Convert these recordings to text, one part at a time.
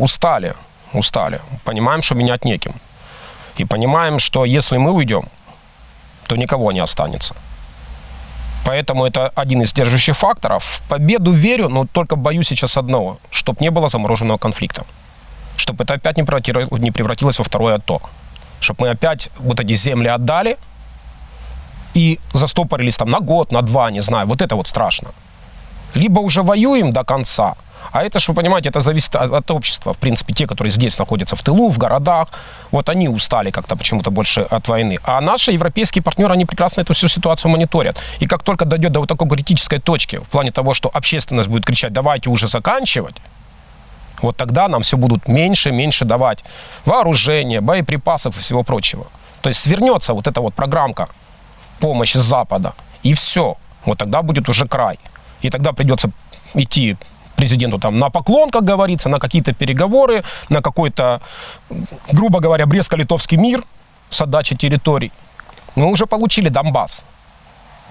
устали, устали. Понимаем, что менять неким. И понимаем, что если мы уйдем, то никого не останется. Поэтому это один из держащих факторов. В победу верю, но только боюсь сейчас одного, чтобы не было замороженного конфликта. Чтобы это опять не превратилось, во второе АТО. Чтобы мы опять вот эти земли отдали и застопорились там на год, на два, не знаю. Вот это вот страшно. Либо уже воюем до конца, а это, что вы понимаете, это зависит от, от общества. В принципе, те, которые здесь находятся в тылу, в городах, вот они устали как-то почему-то больше от войны. А наши европейские партнеры, они прекрасно эту всю ситуацию мониторят. И как только дойдет до вот такой критической точки, в плане того, что общественность будет кричать, давайте уже заканчивать, вот тогда нам все будут меньше и меньше давать вооружения, боеприпасов и всего прочего. То есть свернется вот эта вот программка помощи Запада, и все. Вот тогда будет уже край. И тогда придется идти президенту там на поклон, как говорится, на какие-то переговоры, на какой-то, грубо говоря, Брестско-Литовский мир с отдачей территорий. Мы уже получили Донбасс.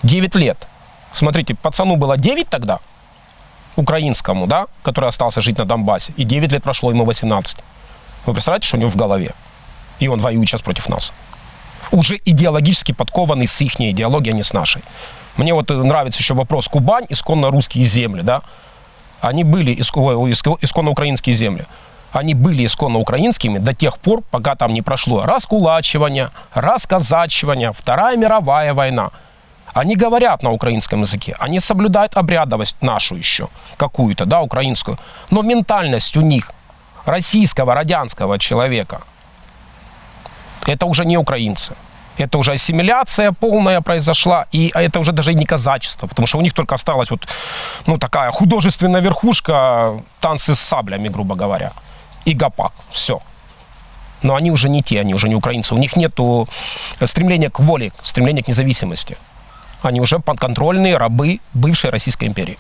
9 лет. Смотрите, пацану было 9 тогда, украинскому, да, который остался жить на Донбассе, и 9 лет прошло ему 18. Вы представляете, что у него в голове? И он воюет сейчас против нас. Уже идеологически подкованный с их идеологией, а не с нашей. Мне вот нравится еще вопрос Кубань, исконно русские земли, да они были исконно украинские земли. Они были исконно украинскими до тех пор, пока там не прошло раскулачивание, расказачивание, Вторая мировая война. Они говорят на украинском языке, они соблюдают обрядовость нашу еще, какую-то, да, украинскую. Но ментальность у них, российского, радянского человека, это уже не украинцы это уже ассимиляция полная произошла, и это уже даже и не казачество, потому что у них только осталась вот, ну, такая художественная верхушка, танцы с саблями, грубо говоря, и гопак, все. Но они уже не те, они уже не украинцы, у них нет стремления к воле, стремления к независимости. Они уже подконтрольные рабы бывшей Российской империи.